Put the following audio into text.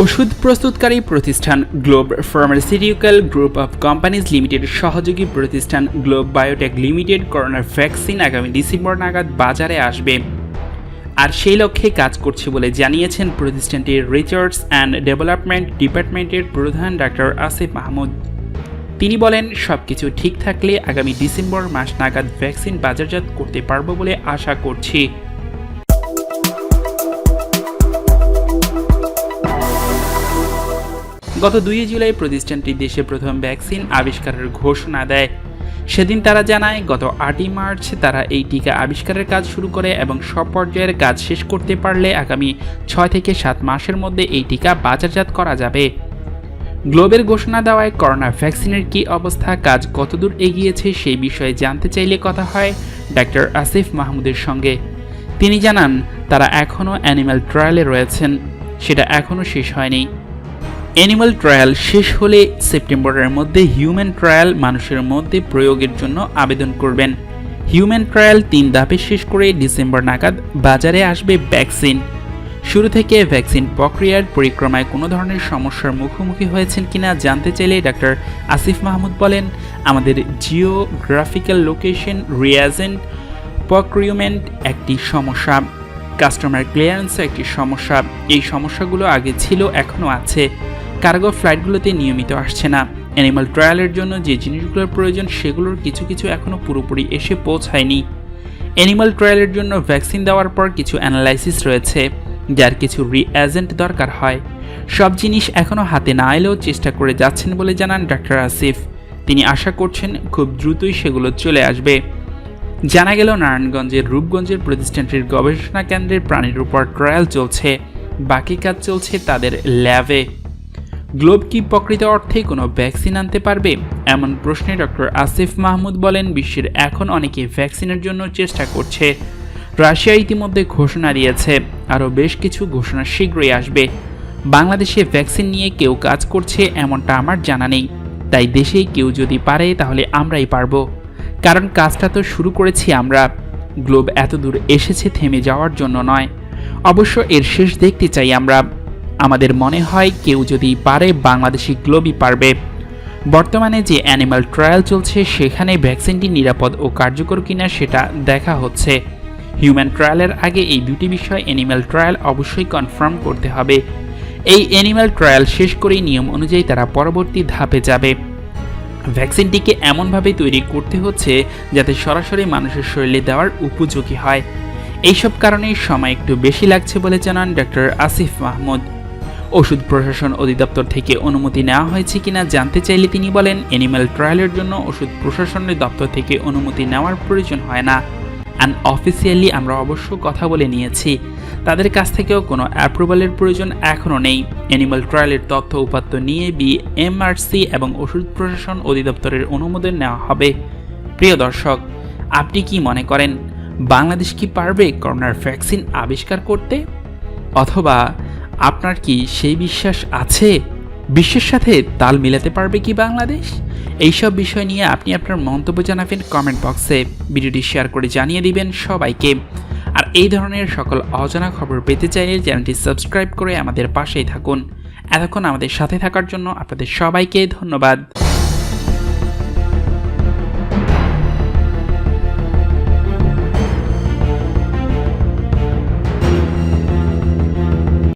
ওষুধ প্রস্তুতকারী প্রতিষ্ঠান Globe pharmaceutical group of companies limited সহযোগী প্রতিষ্ঠান গ্লোব বায়োটেক লিমিটেড করোনার ভ্যাকসিন আগামী ডিসেম্বর নাগাদ বাজারে আসবে। আর সেই লক্ষ্যে কাজ করছে বলে জানিয়েছেন প্রতিষ্ঠানটির রিসার্চ অ্যান্ড ডেভেলপমেন্ট ডিপার্টমেন্টের প্রধান ডাক্তার আসিফ মাহমুদ। তিনি বলেন সব কিছু ঠিক থাকলে আগামী ডিসেম্বর মাস নাগাদ ভ্যাকসিন বাজারজাত করতে পারব বলে আশা করছি। গত দুই জুলাই প্রতিষ্ঠানটি দেশে প্রথম ভ্যাকসিন আবিষ্কারের ঘোষণা দেয়। সেদিন তারা জানায়, গত আটই মার্চ তারা এই টিকা আবিষ্কারের কাজ শুরু করে এবং সব পর্যায়ের কাজ শেষ করতে পারলে আগামী ছয় থেকে সাত মাসের মধ্যে এই টিকা বাজারজাত করা যাবে। গ্লোবের ঘোষণা দেওয়ায় করোনা ভ্যাকসিনের কী অবস্থা, কাজ কতদূর এগিয়েছে সেই বিষয়ে জানতে চাইলে কথা হয় ডাক্তার আসিফ মাহমুদের সঙ্গে। তিনি জানান, তারা এখনও অ্যানিম্যাল ট্রায়ালে রয়েছেন, সেটা এখনও শেষ হয়নি। অ্যানিমাল ট্রায়াল শেষ হলে সেপ্টেম্বরের মধ্যে হিউম্যান ট্রায়াল মানুষের মধ্যে প্রয়োগের জন্য আবেদন করবেন। হিউম্যান ট্রায়াল তিন ধাপে শেষ করে ডিসেম্বর নাগাদ বাজারে আসবে ভ্যাকসিন শুরু থেকে ভ্যাকসিন প্রক্রিয়ার পরিক্রমায় কোনো ধরনের সমস্যার মুখোমুখি হয়েছেন কিনা জানতে চাইলে ডাক্তার আসিফ মাহমুদ বলেন, আমাদের জিওগ্রাফিক্যাল লোকেশন রিয়াজেন্ট প্রক্রিউমেন্ট একটি সমস্যা কাস্টমার ক্লিয়ারেন্স একটি সমস্যা। এই সমস্যাগুলো আগে ছিল, এখনও আছে। কার্গো ফ্লাইটগুলোতে নিয়মিত আসছে না। অ্যানিমাল ট্রায়ালের জন্য যে জিনিসগুলোর প্রয়োজন সেগুলোর কিছু কিছু এখনও পুরোপুরি এসে পৌঁছায়নি। অ্যানিমাল ট্রায়ালের জন্য ভ্যাকসিন দেওয়ার পর কিছু অ্যানালাইসিস রয়েছে, যার কিছু রিএজেন্ট দরকার হয়। সব জিনিস এখনও হাতে না এলেও চেষ্টা করে যাচ্ছেন বলে জানান ডাক্তার আসিফ। তিনি আশা করছেন খুব দ্রুতই সেগুলো চলে আসবে। জানা গেল নারায়ণগঞ্জের রূপগঞ্জের প্রতিষ্ঠানটির গবেষণা কেন্দ্রের প্রাণীর উপর ট্রায়াল চলছে। বাকি কাজ চলছে তাদের ল্যাবে। গ্লোব কি প্রকৃত অর্থে কোনো ভ্যাকসিন আনতে পারবে? এমন প্রশ্নে ডক্টর আসিফ মাহমুদ বলেন, বিশ্বের এখন অনেকে ভ্যাকসিনের জন্য চেষ্টা করছে। রাশিয়া ইতিমধ্যে ঘোষণা দিয়েছে, আরও বেশ কিছু ঘোষণা শীঘ্রই আসবে। বাংলাদেশে ভ্যাকসিন নিয়ে কেউ কাজ করছে এমনটা আমার জানা নেই। তাই দেশে কেউ যদি পারে, তাহলে আমরাই পারব। কারণ কাজটা তো শুরু করেছি আমরা। গ্লোব এত দূর এসেছে থেমে যাওয়ার জন্য নয়। অবশ্য এর শেষ দেখতে চাই আমরা। আমাদের মনে হয় কেউ যদি পারে বাংলাদেশি গ্লোবই পারবে। বর্তমানে যে অ্যানিমাল ট্রায়াল চলছে, সেখানে ভ্যাকসিনটি নিরাপদ ও কার্যকর কিনা সেটা দেখা হচ্ছে। হিউম্যান ট্রায়ালের আগে এই দুটি বিষয় অ্যানিম্যাল ট্রায়াল অবশ্যই কনফার্ম করতে হবে। এই অ্যানিম্যাল ট্রায়াল শেষ করেই নিয়ম অনুযায়ী তারা পরবর্তী ধাপে যাবে। ভ্যাকসিনটিকে এমনভাবে তৈরি করতে হচ্ছে যাতে সরাসরি মানুষের শরীরে দেওয়ার উপযোগী হয়। এইসব কারণে সময় একটু বেশি লাগছে বলে জানান ডক্টর আসিফ মাহমুদ। ওষুধ প্রশাসন অধিদপ্তর থেকে অনুমতি নেওয়া হয়েছে কিনা জানতে চাইলে তিনি বলেন অ্যানিম্যাল ট্রায়ালের জন্য ওষুধ প্রশাসনের দপ্তর থেকে অনুমতি নেওয়ার প্রয়োজন হয় না। অ্যান্ড অফিসিয়ালি আমরা অবশ্য কথা বলে নিয়েছি। তাদের কাছ থেকেও কোনো অ্যাপ্রুভালের প্রয়োজন এখনও নেই। অ্যানিমাল ট্রায়ালের তথ্য উপাত্ত নিয়ে বি এমআরসি এবং ওষুধ প্রশাসন অধিদপ্তরের অনুমোদন নেওয়া হবে। প্রিয় দর্শক, আপনি কি মনে করেন, বাংলাদেশ কি পারবে করোনার ভ্যাকসিন আবিষ্কার করতে? অথবা আপনার কি সেই বিশ্বাস আছে? বিশ্বের সাথে তাল মিলাতে পারবে কি বাংলাদেশ? এইসব বিষয় নিয়ে আপনি আপনার মন্তব্য জানাবেন কমেন্ট বক্সে ভিডিওটি শেয়ার করে জানিয়ে দিবেন সবাইকে। আর এই ধরনের সকল অজানা খবর পেতে চাইলে চ্যানেলটি সাবস্ক্রাইব করে আমাদের পাশেই থাকুন। এতক্ষণ আমাদের সাথে থাকার জন্য আপনাদের সবাইকে ধন্যবাদ।